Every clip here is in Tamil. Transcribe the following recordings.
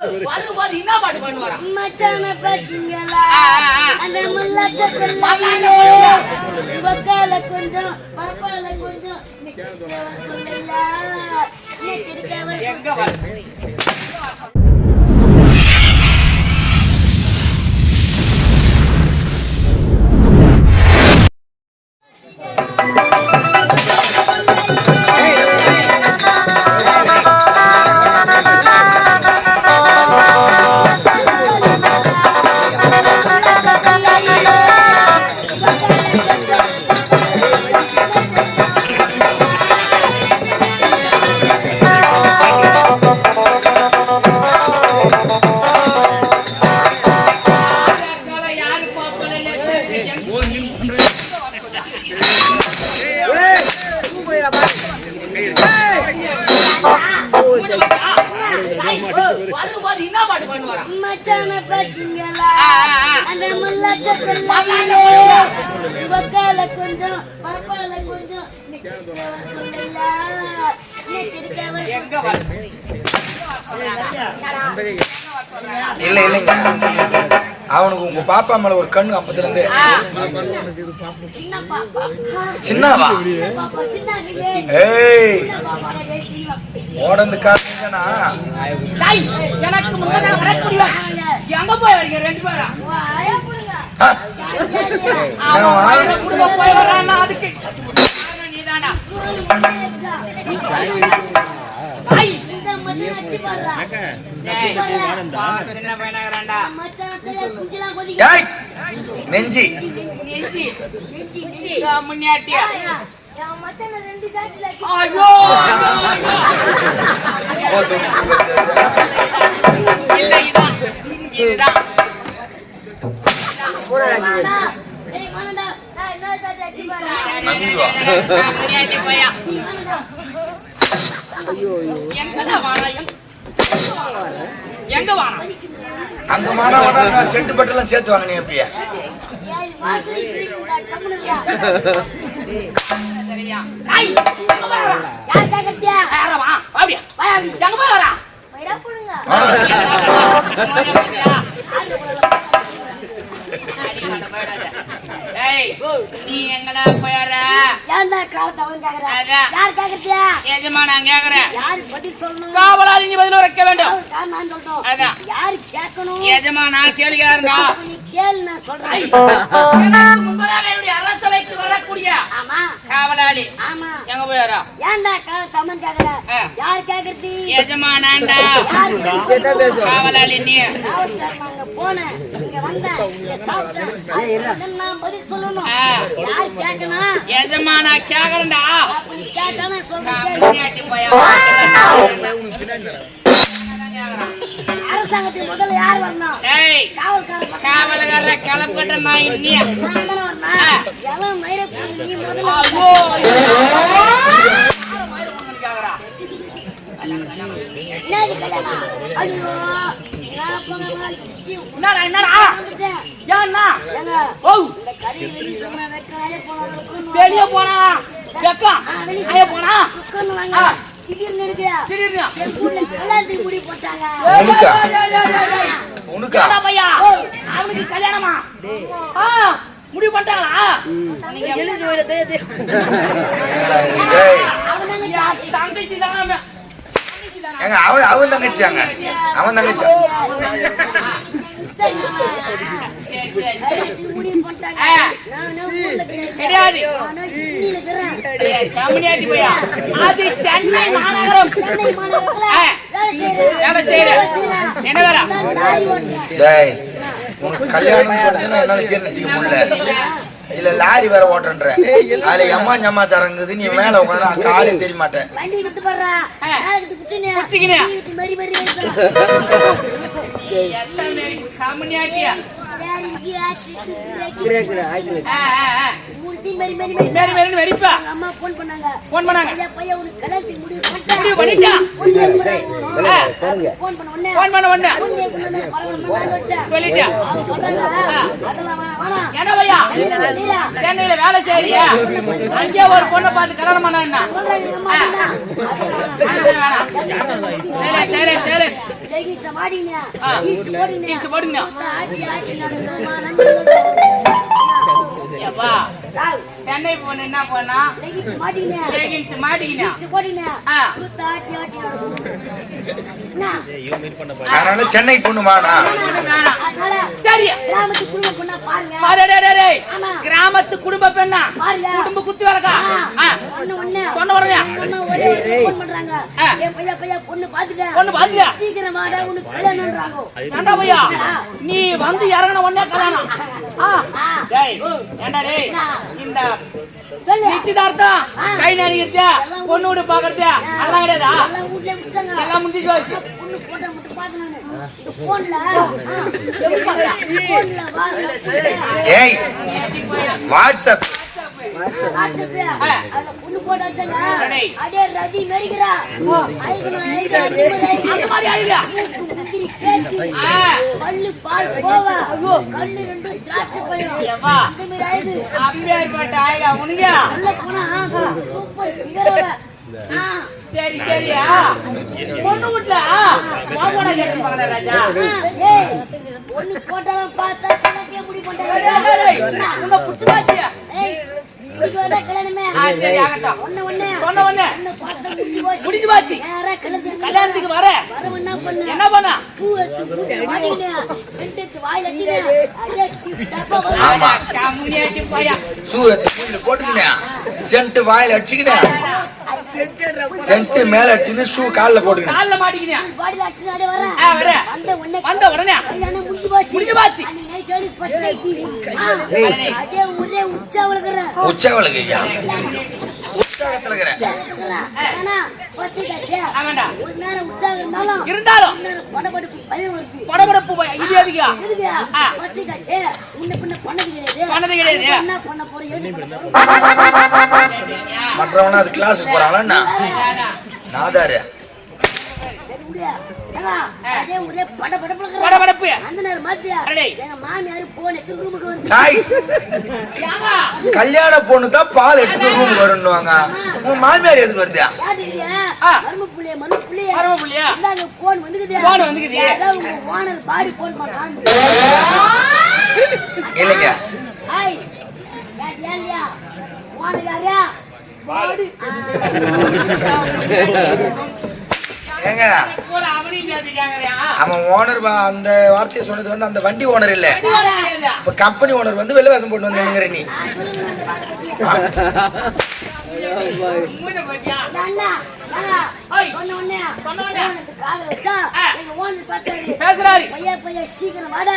வரும்போது என்ன பாட்டு பண்ணுவாரா மச்சான பாத்தீங்களா. அந்த கொள்ளையிலே கொஞ்சம் பாப்பால எங்க வர அவனுக்கு உங்க பாப்பா மேல ஒரு கண்ணு அப்பத்துல இருந்து சின்னவா? பாப்பா சின்ன கிளே ஏய் ஓடந்து காரணா எனக்கு வரக்கூடிய எங்க போய் வரீங்க ரெண்டு பேரா? போய் அதுக்கு. காரணம் நீதானா? நெஞ்சி முன்னாட்டியா என் மச்சான் இதுதான் வாடா வாடா எங்க எங்க வாடா? அங்க மானா வாடா செட்டு பட்டெல்லாம் சேர்த்து வாங்க நீ அப்படியா. எங்க போய் வரா வைரா புடுங்க ஏய், நீ எங்கடா போயார? ஏன்டா காலத்தை அவன் கேக்குறா. யார் கேக்கத்தியா எஜமா நான் கேக்குறேன். யார் பதில் சொல்லணும்? காவலாளி நீ பதில் வைக்க வேண்டும். யார் நான் சொல்லட்டும் அதான். யார் கேட்கணும்? எஜமா நான் கேளுகிறாருங்க அப்ப நீ கேளு நான் சொல்றேன். முன்பதாக என்னுடைய அரசவைக்கு வரக்கூடிய ஆமா. காவலாளி. ஆமா. எங்க போயாரா? ஏன்டா காலத்தை அவன் கேக்குறா. யார் கேக்குறது? எஜமா நான்டா? காவலாளி நீ. போனேன். இங்க வந்தேன். இங்க சாப்பிட்டேன். அதுக்கு நான் பதில் சொல்லணும். ஆ. யார் கேட்கணும்? எஜமா நான் கேக்குறேன்டா நீ சொல்றேன் அரசாங்கத்துக்கு முதல்ல யார் வரணும்? ஏய் காவல்காரன் வரணும். காவலகார கிளப்பிட்ட நான் இன்னிய நான் தானே வரணும். எவன் மயிரை பிடிச்சி நீ முதல்ல ஐயோ என்னது கல்யாணம்? ஐயோ, என்னடா என்னடா. ஏன்னா ஓ. இந்த கறி வெளிய போனா வெக்கம். ஆ, வெளிய அங்க போனா. திடீர்னு இருக்குடா. திடீர்னு. முடி போட்டாங்க. பையா? அவனுக்கு கல்யாணமா? முடிவு பண்ணிட்டாங்களா தாங்க என் தங்கச்சி தானே ஏங்க அவன் அவன் தங்கச்சியாங்க. அவன் தங்கச்சி. அது சென்னை மாநகரம். என்ன வேலை? கல்யாணம் என்னால ஜீர்ணிச்சுக்க முடியல. இல்ல லாரி வேற ஓட்டுன்ற அதுல எம்மா ஜம்மா தரங்குது நீ மேல உட்காந்து காலே தெரிய மாட்டேன் வண்டி வித்து போடுறா. ஆ. நாளைக்கு குச்சினே. குச்சிக்கினே. வீட்டு மறி மறி வைப்பேன். எல்லாமே கம்யூனிட்டியா சரி, இங்கே ஆச்சு, பிரேக். ஆ ஆ ஆ மூணு சுத்தி மேரி மேரி மேரி மேரி மேரின்னு வெடிப்பா எங்க அம்மா ஃபோன் பண்ணாங்க ஃபோன் பண்ணாங்க ஐயா பையன் உனக்கு கல்யாணத்துக்கு முடிவு முடிவு பண்ணிட்டா? ஆ. ஃபோன் பண்ண உடனே ஃபோன் பண்ண உடனே பொண்ணு கொண்டு வந்து பரவாயில்ல, நான் வச்சேன். சொல்லிட்டியா அவங்க சொல்றாங்க, அதெல்லாம் வேணாம், வேணாம். என்ன பையா சென்னையில வேலை செய்யறியா அங்கே ஒரு பொண்ணை பார்த்து கல்யாணம் பண்ணா. சரி சரி சரி போடுங்க. சென்னை பொண்ணு என்ன பண்ணா மாட்டிக்கினா அதனால சென்னை பொண்ணுமாடா கிராமத்து குடும்ப பொண்ணா பாருங்க. அடடடடே. ஆமா. கிராமத்து குடும்ப பெண்ணா? பாருங்க. குடும்ப குத்து ஒண்ணு சொன்ன உடனே. நீ வந்து இறங்கின உடனே கல்யாணம். ஆ. டேய் ஏண்டா டேய்? இந்த. நிச்சயதார்த்தம். கை நடிக்கிறது பொண்ணு வீடு பாக்குறது அதெல்லாம் கிடையாதா? எல்லாம் முடிஞ்சு போச்சு. வாட்ஸ்அப். சரி சரியா பொண்ணு வீட்டுல மாமோட கேட்டுப்பாங்களே ராஜா ஒண்ணு போட்டாலும் பார்த்தா கணக்கே முடி முடிஞ்சு போச்சு. கல்யாணத்துக்கு வர. என்ன பண்ண? சென்ட் வாயில சென்ட் மேல அடிச்சுன்னு ஷூ கால்ல. வந்த உடனே வந்த உடனே கல்யாணம் முடிஞ்சு போச்சு. முடிஞ்சு போச்சு. அன்னைக்கு night வரைக்கும் first night. ஆ, ஏய். அப்படியே ஒரே உற்சாகம் உற்சாகலுக்கு ஐயா உற்சாகத்துல இருக்கிறேன். ஆனா first night ஆச்சே. ஆமாண்டா. ஒரு நேரம் உற்சாகம் இருந்தாலும் படபடப்பு இது எதுக்கு பண்ணது கிடையாது. மற்றவனா அது கிளாஸுக்கு போறாங்களா நாதாரு. கல்யாண பொண்ணு தான் பால் எடுத்துட்டு ரூம் வரணுவாங்க உன் மாமியார் எதுக்கு வருது? யாரு இல்லையா? ஆ. மரும புள்ளைய, மரும புள்ளைய. மரும புள்ளையா? இந்தாங்க, phone வந்துக்குது. phone வந்துக்குது. அதான் உங்க owner body phone பண்றாங்க. இல்லைங்க. ஹாய். யார் இல்லையா? owner யாரு? ஏங்க அவன் ஓனர் அந்த வார்த்தையை சொன்னது வந்து அந்த வண்டி ஓனர் இல்ல இப்ப கம்பெனி ஓனர் வந்து வெளில வேஷம் போட்டு வந்து நீ. பேசுறாரு சீக்கிரம் வாடா.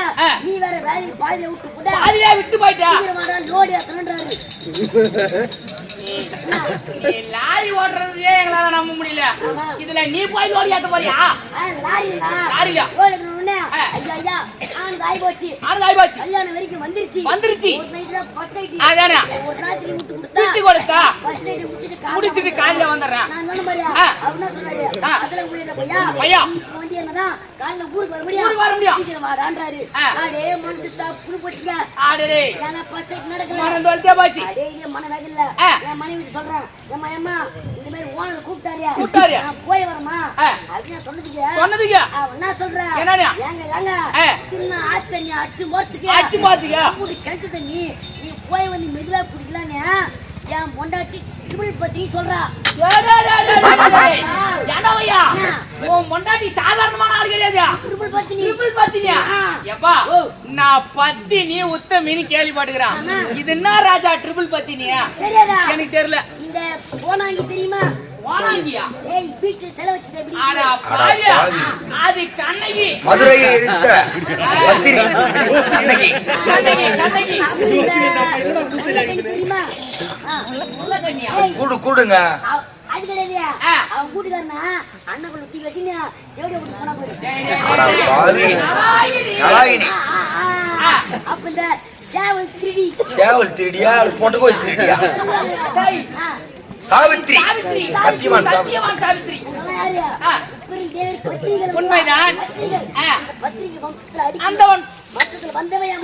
வேற வேலையை பாதியில விட்டு போடா. பாதியிலே விட்டு போயிட்டா சீக்கிரம் வாடா. லாரி ஓட்டுறதுலயே எங்களால நம்ப முடியல. இதுல நீ போய் லோடி ஏத்த போறியா? லாரியா? முடிச்சிட்டு காலையில வந்துடுறேன் பையா. ஊருக்கு வர முடியும். வர முடியும். சீக்கிரம் வாடான்றாரு. அடே, மனசு போச்சுங்க. நடக்கல. மனம் தொலைத்தே போச்சு. அடே. என் மனைவிட்டு சொல்றேன். ஏம்மா, ஏம்மா, இந்த மாதிரி owner கூப்பிட்டாருயா. கூப்பிட்டாரு. நான் போய் வரேம்மா? ஆ. அப்படின்னு சொன்னதுக்கு, சொன்னதுக்கு என்ன சொல்றான்? என்னண்ணா? ஏங்க, ஏங்க. தின்னா ஆத்து தண்ணி அடிச்சு மோர்த்துக்கு. அச்சு பாத்துக்க அப்படி கிணத்து தண்ணி நீ போய் வந்து மெதுவா குடிக்கலான்னு என் பொண்டாட்டி ட்ரிபிள் பத்தி சொல்றா. என்னவையா உன் பொண்டாட்டி சாதாரணமான ஆள் கிடையாது ட்ரிபிள் பத்தி நீ. ட்ரிபிள் பத்தினியா. எப்பா நான் பத்தினி உத்தமின்னு கேள்விப்படுகிறேன் ஆமா. இது என்ன ராஜா ட்ரிபிள் பத்தினியா எனக்கு தெரியல. இந்த போனாங்க தெரியுமா? மதுரையை இருந்த பத்திரி. கண்ணகி. கூடு கூடுங்க. அது கிடையாது. அவன் கூட்டுக்காரனா? அண்ணன் தூக்கி வச்சுன்னு விட்டு போனா. அப்ப இந்த சேவல் திருடி. சேவல் திருடியா? பொட்டை கோயில் திருடியா? சாவித்ரி. சத்தியவான் சாவித்ரி. உண்மைதான். அந்தவன்.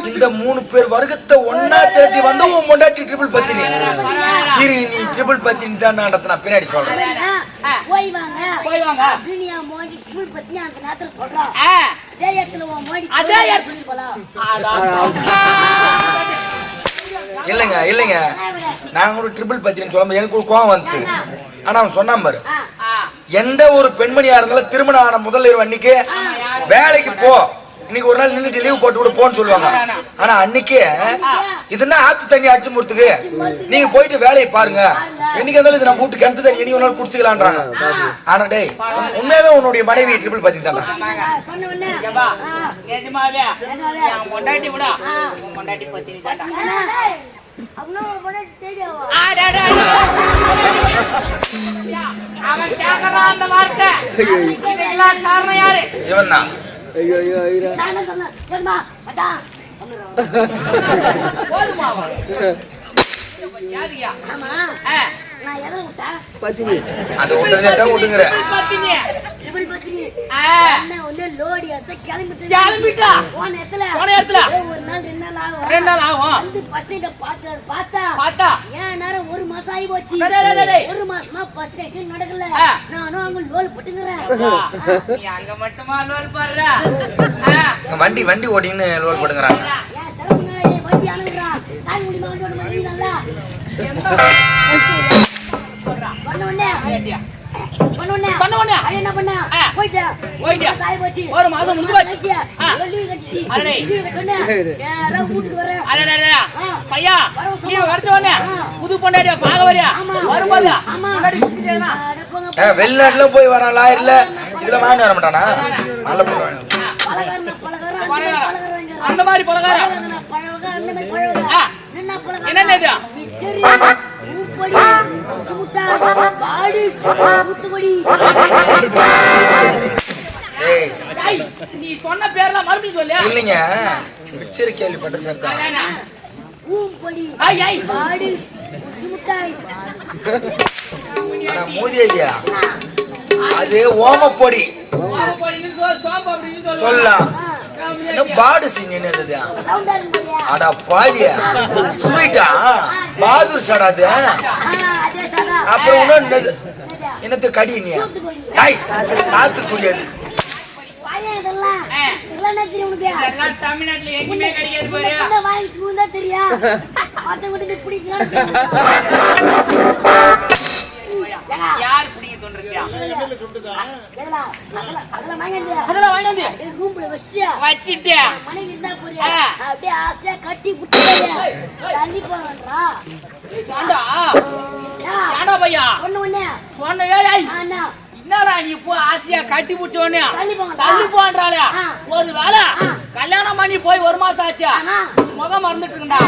இந்த மூணு பேர் வர்க்கத்தை ஒன்னா திரட்டி வந்து உன் முண்டாட்டி ட்ரிபிள் பத்தினி. இரு நீ ட்ரிபிள் பத்தினி தான் நடத்தினா. பின்னாடி சொல்றேன். போய் வாங்க. போய் வாங்க. துனியா மோடி ஃபுல் பத்தி அந்த நேரத்துல சொல்றோம் ஆ, அதே இடத்துல உன் மோடி அதே இடத்துல. போலாம். இல்லைங்க இல்லைங்க. நான் கூட ட்ரிபிள் பத்தினி சொல்லும்போது எனக்கு ஒரு கோவம் வந்துச்சு. ஆனா அவன் சொன்னான் பாரு. எந்த ஒரு பெண்மணியா இருந்தாலும் திருமணம் ஆன முதல் இரவு அன்னைக்கு வேலைக்கு போ. இன்னைக்கு ஒரு நாள் நின்னுட்டு லீவ் போட்டு விடு போன்னு சொல்லுவாங்க. ஆனா அன்னைக்கு இதுன்னா ஆத்து தண்ணி அடிச்சு முறுத்துக்கு. நீங்க போயிட்டு வேலையை பாருங்க. என்னைக்கு இருந்தாலும் இது நம்ம வீட்டு கிணத்து தண்ணி இனி ஒரு நாள் குடிச்சுக்கலான்றாங்க. ஆனா டேய் உண்- உண்மையாவே உன்னுடைய மனைவி ட்ரிபிள் பத்தினி தானே அவன் கேக்குறான் அந்த வார்த்தை. காரணம் யாரு? இவன் தான். ஆ, நான் எதை விட்டேன்? அது விட்டதே தான் விட்டுங்கிற பத்தினி. சிவில் பத்தினி. லோடி கிளம்பிட்டு கிளம்பிட்டா? போன இடத்துல. போன இடத்துல? ஏய், ஒரு நாள் ரெண்டு நாள் ஆகும் ரெண்டு நாள் ஆகும். வந்து பஸ் ஸ்டாண்ட பார்த்தாரு பார்த்தா? பார்த்தா? ஏன் நேரம் ஒரு மாசம் ஆகி போச்சு? டேய், டேய், டேய், டேய். ஒரு மாசமா பஸ் ஸ்டாண்ட் நடக்கல. நானும் அங்க லோல் போட்டுங்கிறேன் நீ அங்க மட்டுமா லோல் பாடுற? ஆ, வண்டி வண்டி ஓடின்னு லோல் போடுங்கிறாங்க ஏன் வண்டி அணுகுறா தாய் முடி சொல்றா. பண்ண உடனே என்ன பண்ணா. போயிட்டேன் போயிட்டியா? சாய் போச்சு ஒரு மாசம் முடிஞ்சு போச்சு. லீவு கட்டிச்சு அடடே. லீவு கட்ட சொன்னேன் நேரா வீட்டுக்கு வரேன் அடடடடா. ஆ. பையா வரவு சொல்லுங்க. நீ கிடைச்ச உடனே ஆ. புது பொண்டாட்டியா பார்க்க வரியா. வரும்போது. பொண்டாட்டி குடிச்சிட்டேனா? வெளிநாட்டுல போய் வரான் லாயர்ல இதுல வாங்கி வர மாட்டானா நல்ல அந்த மாதிரி பலகாரம். என்ன பலகாரம்? நீ சொன்ன பேர்ல மறுபடியும் சொல்லு. இல்லைங்க. பிக்சர் கேள்விப்பட்ட சார். ஐய். ஆனா மோதி ஐயா அது ஓமப்பொடி. சொல்லலாம். பாடு சிங் என்னது ரவுண்டா இருக்கும்போது, அட பாவியா ஸ்வீட்டா பாதுர் சடாது ஆ, அதே சாதா. அப்புறம் என்னது? என்னத்து கடி நீ. ஐய் உனக்கு? இதெல்லாம் தமிழ்நாட்டுல எங்கேயுமே கிடைக்காது பாரு யார் தோன்றிருக்கியா ஏங்களா, அதெல்லாம் அதெல்லாம் வாங்கிட்டு அதெல்லாம் வாங்கிட்டு வந்து என் ரூம்ல வச்சுட்டு வச்சிட்டு மனைவி இருந்தா போறியா? ஆ. அப்படியே ஆசையா கட்டி புட்டு தள்ளி போறா ஏண்டா பையா? ஒண்ணு ஒண்ணு ஏய், ஆனா என்னடா நீ இப்போ ஆசையா கட்டி பிடிச்சோன்னு தள்ளி போன்றாளே. ஒரு வேலை. கல்யாணம் பண்ணி போய் ஒரு மாசம் ஆச்சா. முகம் மறந்துட்டு இருக்கா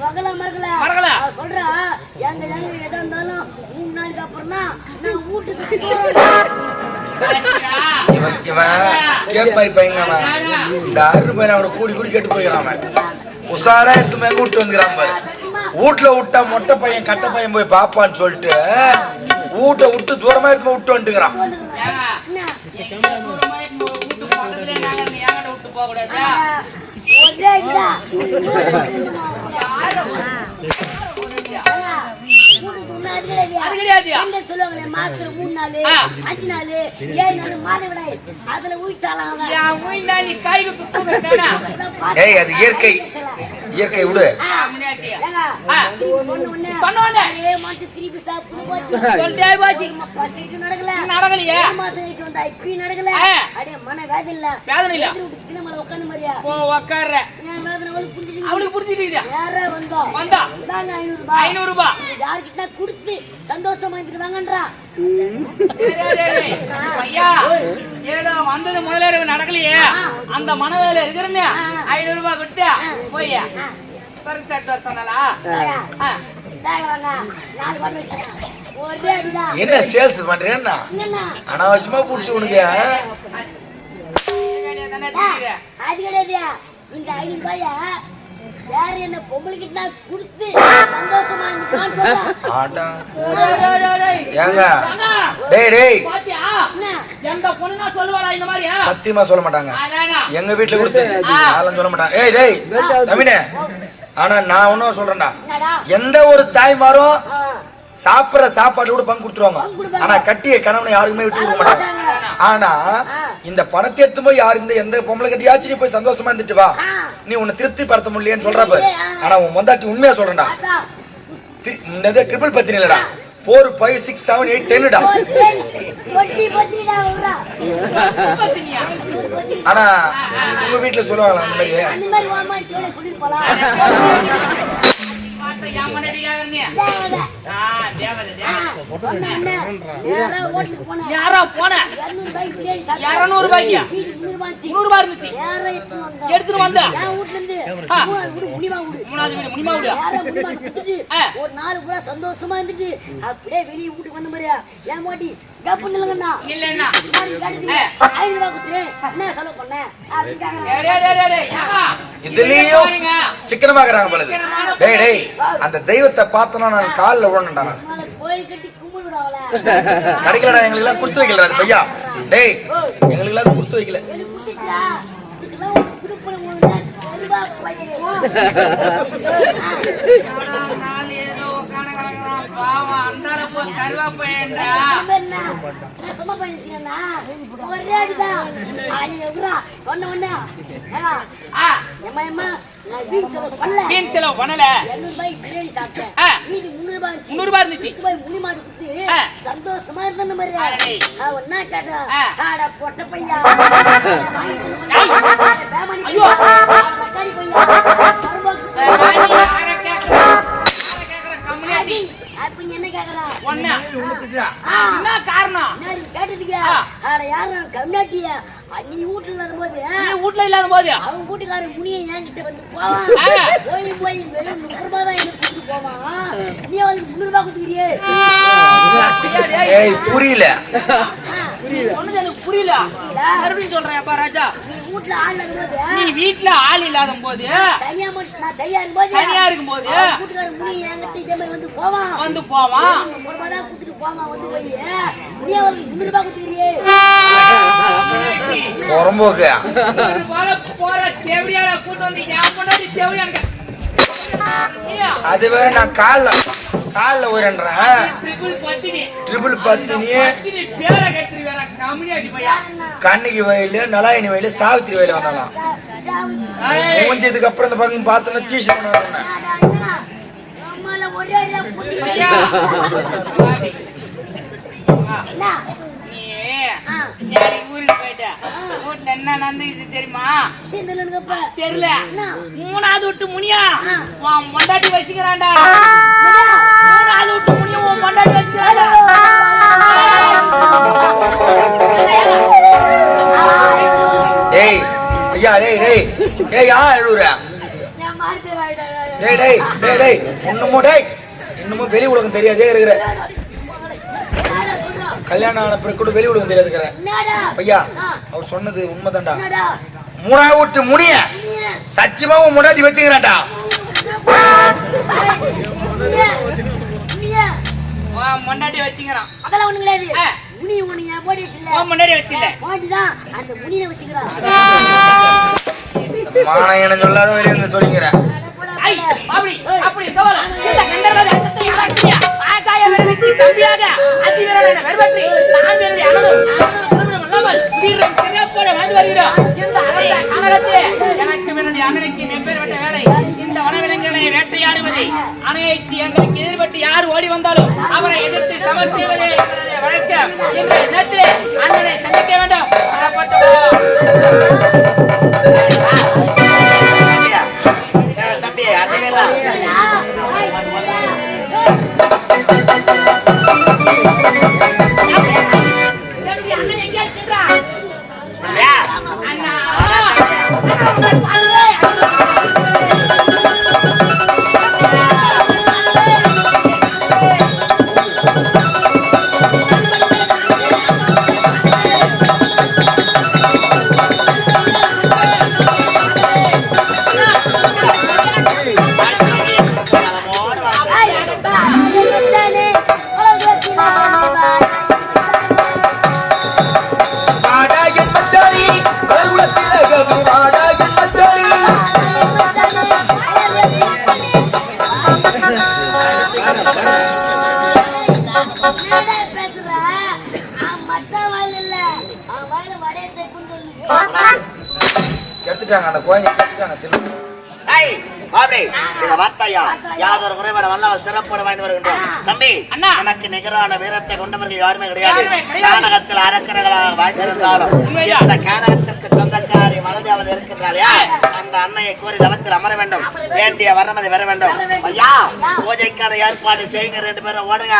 மகள மகள? மகள. சொல்றா எங்க எங்க எதா இருந்தாலும் மூணு நாளைக்கு அப்புறம் தான் நான் வீட்டுக்கு போறேன். இவன் இவன் கேப்பாரி பையங்க அவன். இந்த பையன் அவனை கூடி கூடி கெட்டு போயிடறான் அவன். உஷாரா எடுத்து மேங்க விட்டு வந்துக்கிறான் பாரு. வீட்டுல விட்டா மொட்டை பையன் கட்டை பையன் போய் பாப்பான்னு சொல்லிட்டு வீட்டை விட்டு தூரமா எடுத்து விட்டு வந்துக்கிறான். போக கூடாது ஆ, ஒரே அடிடா. ஏங்க, வீட்டுக்கு முன்னாடி கிடையாது. அது கிடையாதுயா? சொல்லுவாங்களே, மாசத்துல மூணு நாளு. அஞ்சு நாளு, ஏழு நாளு மாதவிடாய். அதுல நீ ஏய் அது இயற்கை இயற்கை விடு. நடக்கலையே ஒரு மாசம் கழிச்சு வந்தா இப்பயும் நடக்கல. அடே, மன இல்ல. இல்ல. மாதிரியா? வேதனை அவளுக்கு வந்தோம். வந்தா? ஐநூறு ரூபாய். யார்கிட்ட குடுத்து சந்தோஷமா இருந்துட்டு வாங்கன்றா. டேய், டேய், டேய், டேய். ஐயா ஏதோ வந்தது முதல்ல நடக்கலையே. அந்த மனவேல இருக்கிறேன்னு ஐநூறு ரூபாய் கொடுத்து போய் சொன்னாலா. என்ன சேல்ஸ் பண்றேன்னா? அனாவசியமா புடிச்சு உனக்கு. அது கிடையாது. இந்த ஐநூறு வேற என்ன பொம்பளைக்கிட்ட கொடுத்து சந்தோஷமா. ஏங்க? டேய் டேய். பாத்தியா? என்ன? எந்த பொண்ணுனா சொல்லுவாடா இந்த மாதிரி சத்தியமா சொல்ல மாட்டாங்க. அதானா எங்க வீட்டுல கொடுத்து. யாரும் சொல்ல மாட்டாங்க ஏய் டேய். தமிழே ஆனா நான் ஒன்னும் சொல்றேன்டா. என்னடா? எந்த ஒரு தாய்மாரும் சாப்பிடுற சாப்பாடு கூட பங்கு கொடுத்துருவாங்க. ஆனா கட்டிய கணவனை யாருக்குமே விட்டு கொடுக்க மாட்டாங்க. ஆனா இந்த பணத்தை எடுத்து போய் யாரு இந்த எந்த பொம்பளை கட்டியாச்சும் நீ போய் சந்தோஷமா இருந்துட்டு வா. நீ உன்னை திருப்தி படுத்த முடியலன்னு சொல்ற பாரு. ஆனா உன் மொந்தாட்டி உண்மையா. தி- இந்த ட்ரிபிள் பத்தினி இல்லடா four five six seven eight டென்னுடா? ஆனா உங்க வீட்டுல சொல்லுவாங்களா அந்த மாதிரி? யாரா போன இருநூறு ரூபாய்க்கு முந்நூறு ரூபாய் இருந்துச்சு. எடுத்துட்டு வந்த. மூணாவது வீடு முனிமா வீடு. ஒரு நாலு பூரா சந்தோஷமா இருந்துட்டு அப்படியே வெளியே வீட்டுக்கு வந்த மாதிரியா ஏன் மாட்டி கப்பு இல்லைங்கண்ணா இல்லன்னா ஐநூறு கொடுத்துரு. என்ன செலவு. டேய், டேய்? இதுலயும். சிக்கனமாக்குறாங்க பழுது அந்த தெய்வத்தை பார்த்தனா நான் காலில் விழணும்டா நான். கிடைக்கலடா எங்களுக்கு எல்லாம் கொடுத்து வைக்கலடா அது பையா. டேய் எங்களுக்கு எல்லாம் அது கொடுத்து வைக்கல. கருவா. பாவம், அந்தாள போய் கருவாப்பையன்டா. நம்ம என்ன? நான் சும்மா பண்ணிருக்கேன்னா, ஒரே அடிதான். செலவு பண்ணல. மீன் செலவு பண்ணல பிரியாணி சாப்பிட்டேன். முந்நூறு ரூபாய். முந்நூறு ரூபாய் இருந்துச்சு. முனி மாடு கொடுத்து. சந்தோஷமா இருந்த மாதிரி அடடே. அவன் என்ன கேட்டான்? ஆ. ஆட பொட்ட பையா ஐய். பேமணி ஐயோ. பையா, தக்காளி பையா, ஒண்ணு. என்ன காரணம்? கேட்டதுக்கு. ஆட யாரும் கம்னாட்டியா நீ வீட்டுல வரும்போது நீ வீட்டுல இல்லாத போது அவன் வீட்டுக்காரன் முனியை என்கிட்ட வந்து போவான். போய் போய் வெறும் நூறு ரூபாய் தான் எனக்கு கொடுத்து போவான். நீ அவனுக்கு முந்நூறு ரூபாய் கொடுத்துக்கிறியே? ஏய் புரியல. நீ சொன்னது எனக்கு புரியல. மறுபடியும் சொல்றேன் அப்பா ராஜா. வீட்டுல ஆள் இருக்கும்போது நீ வீட்டுல ஆள் இல்லாத போது தனியா மட்டும் நான் தனியா இருக்கும்போது தனியா இருக்கும்போது அவன் வீட்டுக்காரன் முனி என்கிட்ட இதே மாதிரி வந்து போவான். வந்து போவான். தான் கொடுத்துட்டு போவான் வந்து போய் நீ அவனுக்கு முந்நூறு ரூபாய் கொடுத்துக்கிறியே ஒரு போற கூட்டு வந்து என் முன்னாடி தேவடியானுக்கு அது வேற நான் கால்ல கால்ல உயரன்றேன் ட்ரிபிள் பத்தினி. கண்ணிக்கு வயலு நலாயினி வயலு சாவித்திரி வயலு வந்தாலாம் ஏய், மூஞ்சதுக்கு அப்புறம் இந்த பக்கம் பார்த்தோன்னா தீஷன் பண்ணுவேன் நாளைக்கு ஊருக்கு போயிட்ட வீட்டுல என்ன நடந்துக்குது தெரியுமா? விஷயம் தெரியலனுங்கப்ப தெரியல? மூணாவது விட்டு முனியா. உன் மொண்டாட்டி வச்சுக்கிறான்டா மூணாவது விட்டு முனியா உன் மொண்டாட்டி வச்சுக்கிறான்டா டேய் ஐயா டேய் டேய். டேய் யா எழுவுற நான் மாட்டு வாயிடா டேய் டேய் டேய் டேய். இன்னமும் டேய். இன்னமும் வெளி உலகம் தெரியாதே இருக்கிற. கல்யாணம் ஆன பிறகு கூட வெளி உலகம் தெரியாதுக்கிற என்னடா? ஐயா. அவர் சொன்னது உண்மைதான்டா. என்னடா? மூணா விட்டு முனிய. சத்தியமா உன் முன்னாடி வச்சுக்கிறான்டா. மொண்டாட்டி வச்சுக்கிறான் அதெல்லாம் ஒண்ணு கிடையாது. முனி என் போட்டு முன்னாடி வச்சுல போட்டுதான் அந்த முனியை வச்சுக்கிறான் மானையன சொல்லாத வெளியே வந்து சொல்லிக்கிறேன். ஐ அப்படி அப்படி இந்த ஆகாய விரலுக்கு தம்பியாக நான் விரலை இல்லாமல் சீரம் சிறப்போட வாழ்ந்து வருகிறோம். இந்த காலகத்திலே எனக்கு என்னுடைய அண்ணனுக்கு வேலை. இந்த வனவிலங்குகளை வேட்டையாடுவதை அனைத்து எங்களுக்கு எதிர்பட்டு யார் ஓடி வந்தாலும் அவரை எதிர்த்து சமர் செய்வதே வழக்கம். இன்றைய நேரத்திலே அண்ணனை சந்திக்க வேண்டும். தம்பி, அண்ணா. உனக்கு நிகரான வீரத்தை கொண்டவர்கள் யாருமே கிடையாது. கானகத்தில் அரக்கர்களாக வாய்ந்திருந்தாலும். இந்த கானகத்திற்கு சொந்தக்காரி வலதேவதை இருக்கின்றாளையா? அந்த அன்னையை கோரி தவத்தில் அமர வேண்டும் வேண்டிய வரமதி வர வேண்டும் ஐயா பூஜைக்கான ஏற்பாடு செய்யுங்க ரெண்டு பேரும் ஓடுங்க